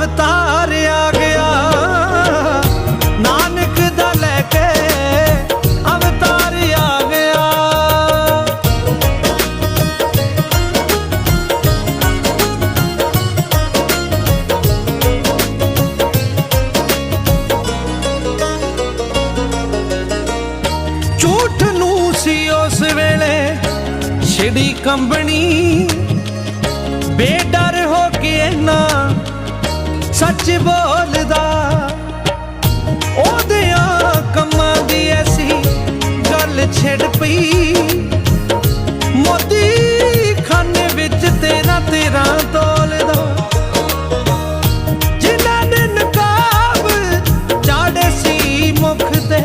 ਅਵਤਾਰ ਆ ਗਿਆ। ਨਾਨਕ ਦਾ ਲੈ ਕੇ ਅਵਤਾਰ ਆ ਗਿਆ। ਝੂਠ ਨੂੰ ਸੀ ਉਸ ਵੇਲੇ ਛਿੜੀ ਕੰਬਣੀ ਸੱਚ ਬੋਲਦਾ। ਉਹਦਿਆਂ ਕੰਮਾਂ ਦੀ ਐਸੀ ਗੱਲ ਛਿੜ ਪਈ। ਮੋਦੀ ਖਾਨੇ ਵਿੱਚ ਤੇਰਾ ਤੇਰਾ ਤੋਲਦਾ। ਜਿਨ੍ਹਾਂ ਨੇ ਨਕਾਬ ਚਾੜੇ ਸੀ ਮੁਖ ਤੇ